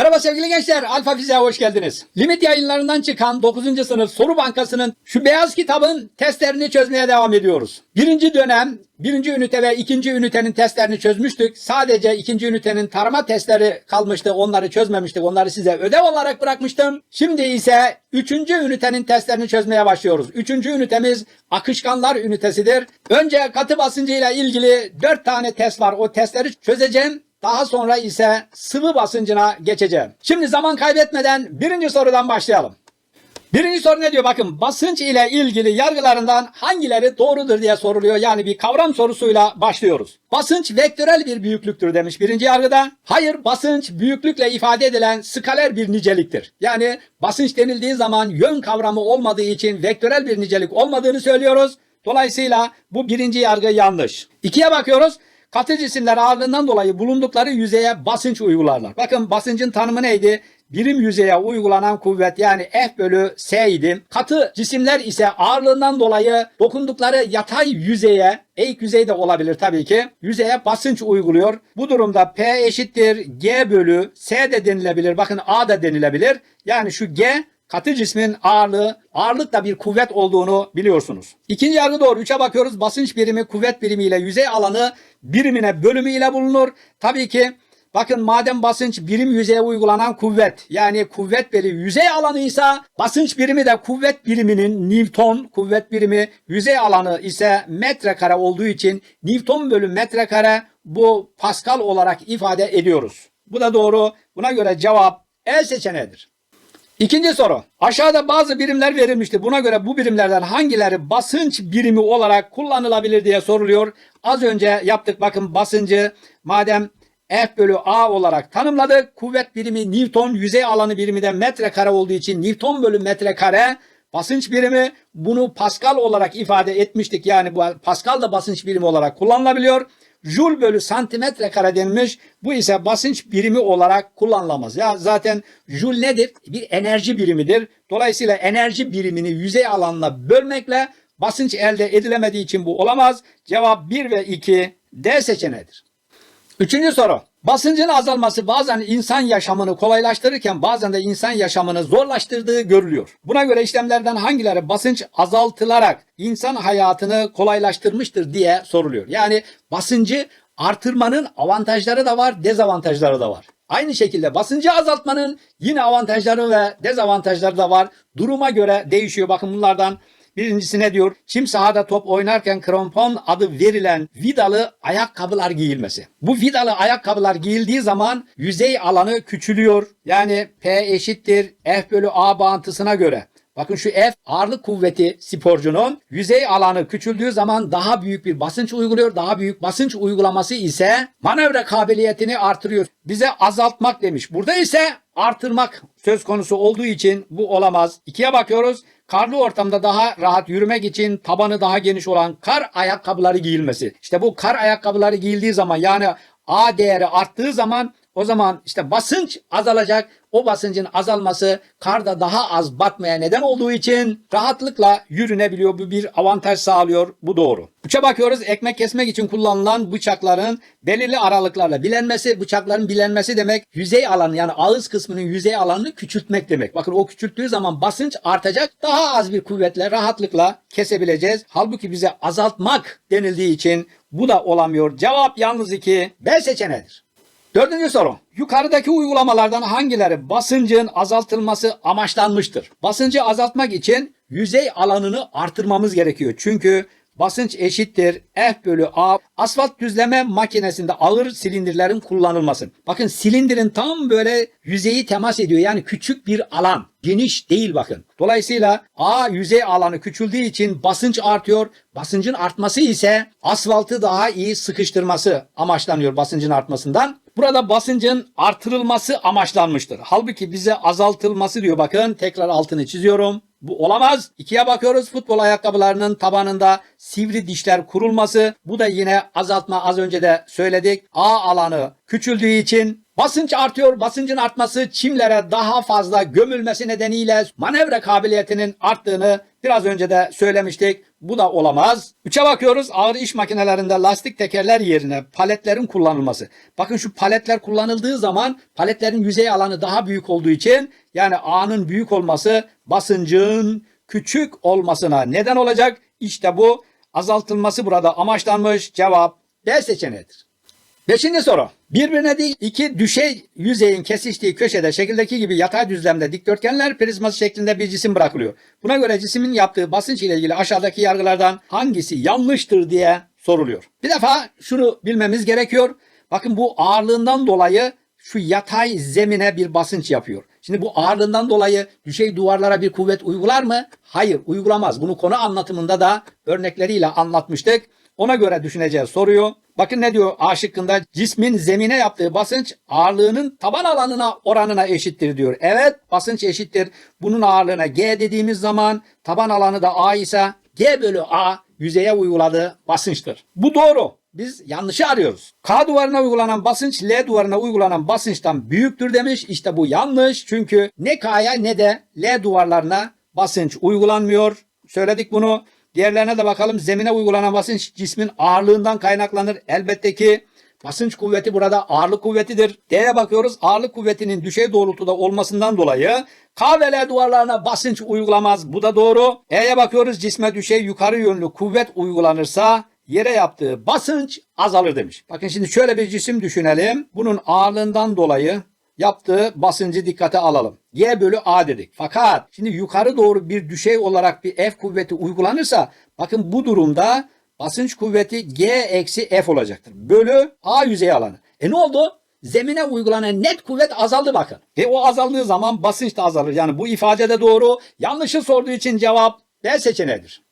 Merhaba sevgili gençler, Alfa Fiziğe hoş geldiniz. Limit yayınlarından çıkan 9. sınıf soru bankasının şu beyaz kitabın testlerini çözmeye devam ediyoruz. Birinci dönem, birinci ünite ve ikinci ünitenin testlerini çözmüştük. Sadece ikinci ünitenin tarama testleri kalmıştı, onları çözmemiştik. Onları size ödev olarak bırakmıştım. Şimdi ise üçüncü ünitenin testlerini çözmeye başlıyoruz. Üçüncü ünitemiz akışkanlar ünitesidir. Önce katı basıncıyla ilgili dört tane test var. O testleri çözeceğim. Daha sonra ise sıvı basıncına geçeceğim. Şimdi zaman kaybetmeden birinci sorudan başlayalım. Birinci soru ne diyor? Bakın basınç ile ilgili yargılarından hangileri doğrudur diye soruluyor. Yani bir kavram sorusuyla başlıyoruz. Basınç vektörel bir büyüklüktür demiş birinci yargıda. Hayır basınç büyüklükle ifade edilen skaler bir niceliktir. Yani basınç denildiği zaman yön kavramı olmadığı için vektörel bir nicelik olmadığını söylüyoruz. Dolayısıyla bu birinci yargı yanlış. İkiye bakıyoruz. Katı cisimler ağırlığından dolayı bulundukları yüzeye basınç uygularlar. Bakın basıncın tanımı neydi? Birim yüzeye uygulanan kuvvet yani F bölü S idi. Katı cisimler ise ağırlığından dolayı dokundukları yatay yüzeye, eğik yüzey de olabilir tabii ki, yüzeye basınç uyguluyor. Bu durumda P eşittir G bölü S de denilebilir. Bakın A da denilebilir. Yani şu G katı cismin ağırlığı, ağırlık da bir kuvvet olduğunu biliyorsunuz. İkinci yargı doğru. Üçe bakıyoruz. Basınç birimi kuvvet birimiyle yüzey alanı birimine bölümüyle bulunur. Tabii ki bakın madem basınç birim yüzeye uygulanan kuvvet yani kuvvet bölü yüzey alanı ise basınç birimi de kuvvet biriminin Newton kuvvet birimi yüzey alanı ise metrekare olduğu için Newton bölü metrekare bu Pascal olarak ifade ediyoruz. Bu da doğru. Buna göre cevap E seçeneğidir. İkinci soru. Aşağıda bazı birimler verilmişti. Buna göre bu birimlerden hangileri basınç birimi olarak kullanılabilir diye soruluyor. Az önce yaptık bakın basıncı madem F bölü A olarak tanımladık. Kuvvet birimi Newton, yüzey alanı birimi de metrekare olduğu için Newton bölü metrekare basınç birimi. Bunu Pascal olarak ifade etmiştik. Yani bu Pascal da basınç birimi olarak kullanılabiliyor. Joule bölü santimetre kare denilmiş. Bu ise basınç birimi olarak kullanılamaz. Ya zaten Joule nedir? Bir enerji birimidir. Dolayısıyla enerji birimini yüzey alanına bölmekle basınç elde edilemediği için bu olamaz. Cevap 1 ve 2 D seçeneğidir. Üçüncü soru. Basıncın azalması bazen insan yaşamını kolaylaştırırken bazen de insan yaşamını zorlaştırdığı görülüyor. Buna göre işlemlerden hangileri basınç azaltılarak insan hayatını kolaylaştırmıştır diye soruluyor. Yani basıncı artırmanın avantajları da var, dezavantajları da var. Aynı şekilde basıncı azaltmanın yine avantajları ve dezavantajları da var. Duruma göre değişiyor. Bakın bunlardan Birincisi ne diyor? Çim sahada top oynarken krampon adı verilen vidalı ayakkabılar giyilmesi. Bu vidalı ayakkabılar giyildiği zaman yüzey alanı küçülüyor. Yani P eşittir F bölü A bağıntısına göre. Bakın şu F ağırlık kuvveti sporcunun yüzey alanı küçüldüğü zaman daha büyük bir basınç uyguluyor. Daha büyük basınç uygulaması ise manevra kabiliyetini artırıyor. Bize azaltmak demiş. Burada ise artırmak söz konusu olduğu için bu olamaz. İkiye bakıyoruz. Karlı ortamda daha rahat yürümek için tabanı daha geniş olan kar ayakkabıları giyilmesi. İşte bu kar ayakkabıları giyildiği zaman yani A değeri arttığı zaman o zaman işte basınç azalacak. O basıncın azalması karda daha az batmaya neden olduğu için rahatlıkla yürünebiliyor. Bu bir avantaj sağlıyor. Bu doğru. Üçe bakıyoruz. Ekmek kesmek için kullanılan bıçakların belirli aralıklarla bilenmesi. Bıçakların bilenmesi demek yüzey alanı yani ağız kısmının yüzey alanını küçültmek demek. Bakın o küçülttüğü zaman basınç artacak. Daha az bir kuvvetle rahatlıkla kesebileceğiz. Halbuki bize azaltmak denildiği için bu da olamıyor. Cevap yalnız iki B seçeneğidir. Dördüncü soru. Yukarıdaki uygulamalardan hangileri basıncın azaltılması amaçlanmıştır? Basıncı azaltmak için yüzey alanını artırmamız gerekiyor. Çünkü basınç eşittir F bölü A. Asfalt düzleme makinesinde ağır silindirlerin kullanılması. Bakın silindirin tam böyle yüzeyi temas ediyor. Yani küçük bir alan. Geniş değil bakın. Dolayısıyla A yüzey alanı küçüldüğü için basınç artıyor. Basıncın artması ise asfaltı daha iyi sıkıştırması amaçlanıyor basıncın artmasından. Burada basıncın artırılması amaçlanmıştır. Halbuki bize azaltılması diyor bakın. Tekrar altını çiziyorum. Bu olamaz. İkiye bakıyoruz futbol ayakkabılarının tabanında sivri dişler kurulması. Bu da yine azaltma az önce de söyledik. A alanı küçüldüğü için Basınç artıyor. Basıncın artması çimlere daha fazla gömülmesi nedeniyle manevra kabiliyetinin arttığını biraz önce de söylemiştik. Bu da olamaz. Üçe bakıyoruz. Ağır iş makinelerinde lastik tekerler yerine paletlerin kullanılması. Bakın şu paletler kullanıldığı zaman paletlerin yüzey alanı daha büyük olduğu için yani A'nın büyük olması basıncın küçük olmasına neden olacak. İşte bu azaltılması burada amaçlanmış. Cevap D seçeneğidir. Beşinci soru. Birbirine değil iki düşey yüzeyin kesiştiği köşede şekildeki gibi yatay düzlemde dikdörtgenler prizması şeklinde bir cisim bırakılıyor. Buna göre cismin yaptığı basınç ile ilgili aşağıdaki yargılardan hangisi yanlıştır diye soruluyor. Bir defa şunu bilmemiz gerekiyor. Bakın bu ağırlığından dolayı şu yatay zemine bir basınç yapıyor. Şimdi bu ağırlığından dolayı düşey duvarlara bir kuvvet uygular mı? Hayır uygulamaz. Bunu konu anlatımında da örnekleriyle anlatmıştık. Ona göre düşüneceğiz soruyu. Bakın ne diyor A şıkkında cismin zemine yaptığı basınç ağırlığının taban alanına oranına eşittir diyor. Evet basınç eşittir. Bunun ağırlığına G dediğimiz zaman taban alanı da A ise G bölü A yüzeye uyguladığı basınçtır. Bu doğru. Biz yanlışı arıyoruz. K duvarına uygulanan basınç L duvarına uygulanan basınçtan büyüktür demiş. İşte bu yanlış. Çünkü ne K'ya ne de L duvarlarına basınç uygulanmıyor. Söyledik bunu. Diğerlerine de bakalım. Zemine uygulanan basınç cismin ağırlığından kaynaklanır. Elbette ki basınç kuvveti burada ağırlık kuvvetidir. D'ye bakıyoruz. Ağırlık kuvvetinin düşey doğrultuda olmasından dolayı K ve duvarlarına basınç uygulamaz. Bu da doğru. E'ye bakıyoruz. Cisme düşey yukarı yönlü kuvvet uygulanırsa yere yaptığı basınç azalır demiş. Bakın şimdi şöyle bir cisim düşünelim. Bunun ağırlığından dolayı yaptığı basıncı dikkate alalım. G bölü A dedik. Fakat şimdi yukarı doğru bir düşey olarak bir F kuvveti uygulanırsa bakın bu durumda basınç kuvveti G eksi F olacaktır. Bölü A yüzey alanı. E ne oldu? Zemine uygulanan net kuvvet azaldı bakın. E o azaldığı zaman basınç da azalır. Yani bu ifade de doğru. Yanlışı sorduğu için cevap D seçeneğidir.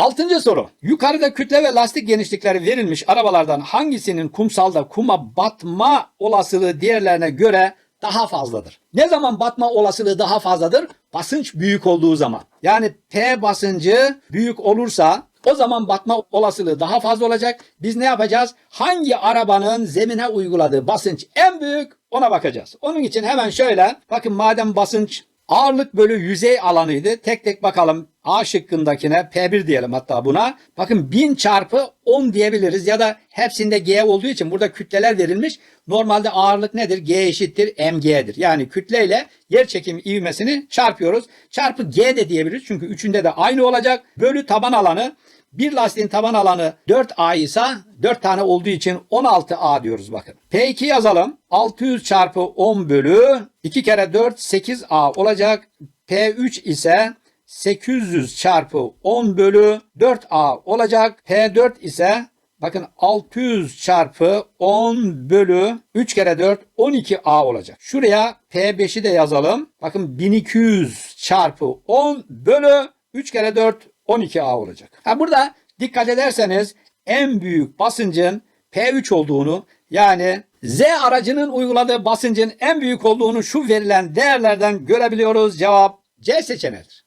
Altıncı soru. Yukarıda kütle ve lastik genişlikleri verilmiş arabalardan hangisinin kumsalda kuma batma olasılığı diğerlerine göre daha fazladır? Ne zaman batma olasılığı daha fazladır? Basınç büyük olduğu zaman. Yani P basıncı büyük olursa o zaman batma olasılığı daha fazla olacak. Biz ne yapacağız? Hangi arabanın zemine uyguladığı basınç en büyük ona bakacağız. Onun için hemen şöyle bakın madem basınç Ağırlık bölü yüzey alanıydı. Tek tek bakalım. A şıkkındakine P1 diyelim hatta buna. Bakın 1000 çarpı 10 diyebiliriz ya da hepsinde G olduğu için burada kütleler verilmiş. Normalde ağırlık nedir? G eşittir mg'dir. Yani kütleyle yer çekimi ivmesini çarpıyoruz. Çarpı G de diyebiliriz. Çünkü üçünde de aynı olacak. Bölü taban alanı. Bir lastiğin taban alanı 4A ise 4 tane olduğu için 16A diyoruz bakın. P2 yazalım. 600 çarpı 10 bölü 2 kere 4 8A olacak. P3 ise 800 çarpı 10 bölü 4A olacak. P4 ise bakın 600 çarpı 10 bölü 3 kere 4 12A olacak. Şuraya P5'i de yazalım. Bakın 1200 çarpı 10 bölü 3 kere 4 12A olacak. Ha burada dikkat ederseniz en büyük basıncın P3 olduğunu yani Z aracının uyguladığı basıncın en büyük olduğunu şu verilen değerlerden görebiliyoruz. Cevap C seçeneğidir.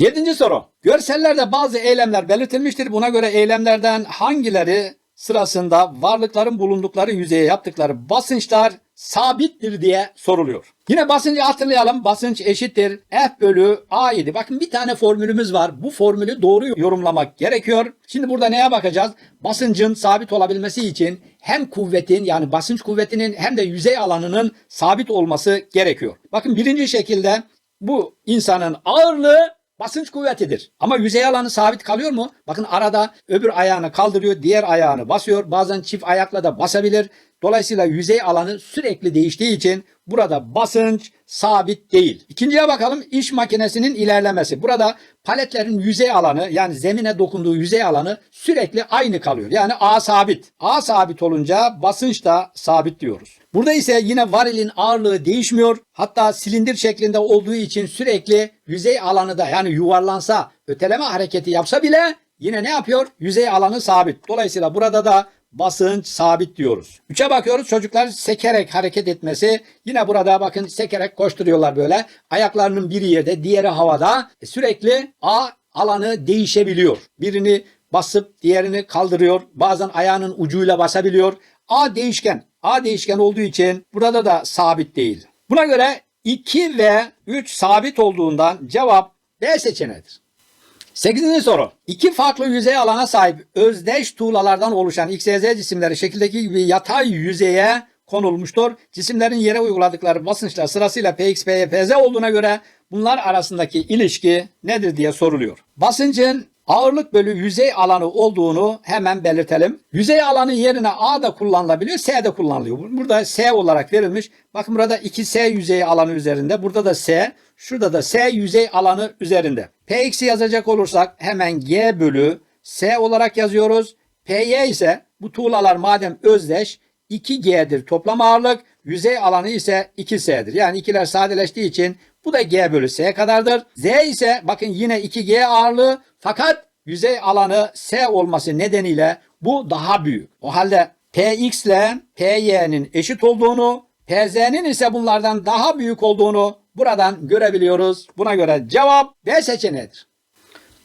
Yedinci soru. Görsellerde bazı eylemler belirtilmiştir. Buna göre eylemlerden hangileri sırasında varlıkların bulundukları yüzeye yaptıkları basınçlar sabittir diye soruluyor. Yine basıncı hatırlayalım. Basınç eşittir F bölü A idi. Bakın bir tane formülümüz var. Bu formülü doğru yorumlamak gerekiyor. Şimdi burada neye bakacağız? Basıncın sabit olabilmesi için hem kuvvetin yani basınç kuvvetinin hem de yüzey alanının sabit olması gerekiyor. Bakın birinci şekilde bu insanın ağırlığı basınç kuvvetidir. Ama yüzey alanı sabit kalıyor mu? Bakın arada öbür ayağını kaldırıyor, diğer ayağını basıyor. Bazen çift ayakla da basabilir. Dolayısıyla yüzey alanı sürekli değiştiği için burada basınç sabit değil. İkinciye bakalım iş makinesinin ilerlemesi. Burada paletlerin yüzey alanı yani zemine dokunduğu yüzey alanı sürekli aynı kalıyor. Yani A sabit. A sabit olunca basınç da sabit diyoruz. Burada ise yine varilin ağırlığı değişmiyor. Hatta silindir şeklinde olduğu için sürekli yüzey alanı da yani yuvarlansa, öteleme hareketi yapsa bile yine ne yapıyor? Yüzey alanı sabit. Dolayısıyla burada da basınç sabit diyoruz. Üçe bakıyoruz çocuklar sekerek hareket etmesi. Yine burada bakın sekerek koşturuyorlar böyle. Ayaklarının biri yerde diğeri havada. E sürekli A alanı değişebiliyor. Birini basıp diğerini kaldırıyor. Bazen ayağının ucuyla basabiliyor. A değişken. A değişken olduğu için burada da sabit değil. Buna göre 2 ve 3 sabit olduğundan cevap B seçeneğidir. 8. soru. İki farklı yüzey alana sahip özdeş tuğlalardan oluşan XYZ cisimleri şekildeki gibi yatay yüzeye konulmuştur. Cisimlerin yere uyguladıkları basınçlar sırasıyla Px, Py, Pz olduğuna göre bunlar arasındaki ilişki nedir diye soruluyor. Basıncın ağırlık bölü yüzey alanı olduğunu hemen belirtelim. Yüzey alanı yerine A da kullanılabiliyor, S de kullanılıyor. Burada S olarak verilmiş. Bakın burada 2S yüzey alanı üzerinde. Burada da S, şurada da S yüzey alanı üzerinde. Px'i yazacak olursak hemen G bölü S olarak yazıyoruz. Py ise bu tuğlalar madem özdeş 2G'dir toplam ağırlık. Yüzey alanı ise 2S'dir. Yani ikiler sadeleştiği için bu da G bölü S kadardır. Z ise bakın yine 2G ağırlığı fakat yüzey alanı S olması nedeniyle bu daha büyük. O halde Px ile Py'nin eşit olduğunu, Pz'nin ise bunlardan daha büyük olduğunu buradan görebiliyoruz. Buna göre cevap B seçeneğidir.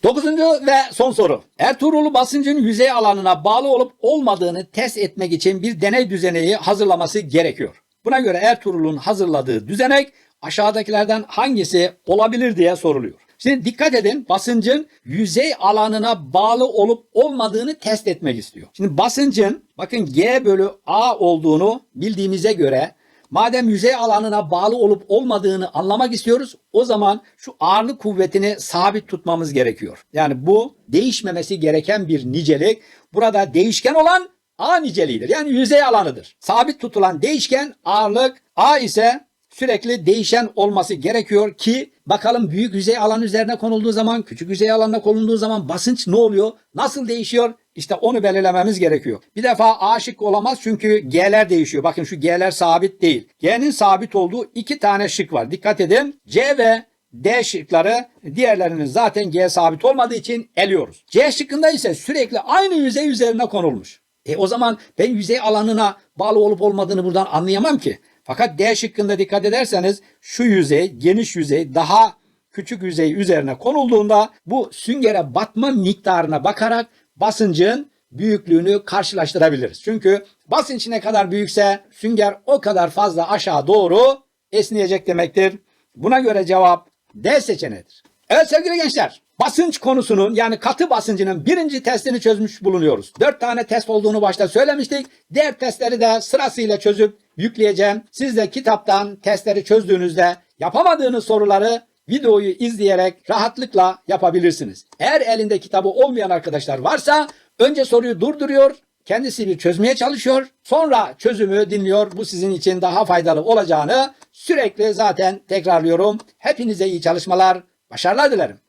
Dokuzuncu ve son soru. Ertuğrul basıncın yüzey alanına bağlı olup olmadığını test etmek için bir deney düzeneği hazırlaması gerekiyor. Buna göre Ertuğrul'un hazırladığı düzenek aşağıdakilerden hangisi olabilir diye soruluyor. Şimdi dikkat edin basıncın yüzey alanına bağlı olup olmadığını test etmek istiyor. Şimdi basıncın bakın G bölü A olduğunu bildiğimize göre Madem yüzey alanına bağlı olup olmadığını anlamak istiyoruz, o zaman şu ağırlık kuvvetini sabit tutmamız gerekiyor. Yani bu değişmemesi gereken bir nicelik. Burada değişken olan A niceliğidir. Yani yüzey alanıdır. Sabit tutulan değişken ağırlık A ise sürekli değişen olması gerekiyor ki bakalım büyük yüzey alan üzerine konulduğu zaman, küçük yüzey alanına konulduğu zaman basınç ne oluyor? Nasıl değişiyor? İşte onu belirlememiz gerekiyor. Bir defa A şık olamaz çünkü G'ler değişiyor. Bakın şu G'ler sabit değil. G'nin sabit olduğu iki tane şık var. Dikkat edin. C ve D şıkları diğerlerinin zaten G sabit olmadığı için eliyoruz. C şıkkında ise sürekli aynı yüzey üzerine konulmuş. E o zaman ben yüzey alanına bağlı olup olmadığını buradan anlayamam ki. Fakat D şıkkında dikkat ederseniz şu yüzey, geniş yüzey daha küçük yüzey üzerine konulduğunda bu süngere batma miktarına bakarak basıncın büyüklüğünü karşılaştırabiliriz. Çünkü basınç ne kadar büyükse sünger o kadar fazla aşağı doğru esneyecek demektir. Buna göre cevap D seçeneğidir. Evet sevgili gençler basınç konusunun yani katı basıncının birinci testini çözmüş bulunuyoruz. Dört tane test olduğunu başta söylemiştik. Diğer testleri de sırasıyla çözüp yükleyeceğim. Siz de kitaptan testleri çözdüğünüzde yapamadığınız soruları videoyu izleyerek rahatlıkla yapabilirsiniz. Eğer elinde kitabı olmayan arkadaşlar varsa önce soruyu durduruyor, kendisi bir çözmeye çalışıyor, sonra çözümü dinliyor. Bu sizin için daha faydalı olacağını sürekli zaten tekrarlıyorum. Hepinize iyi çalışmalar, başarılar dilerim.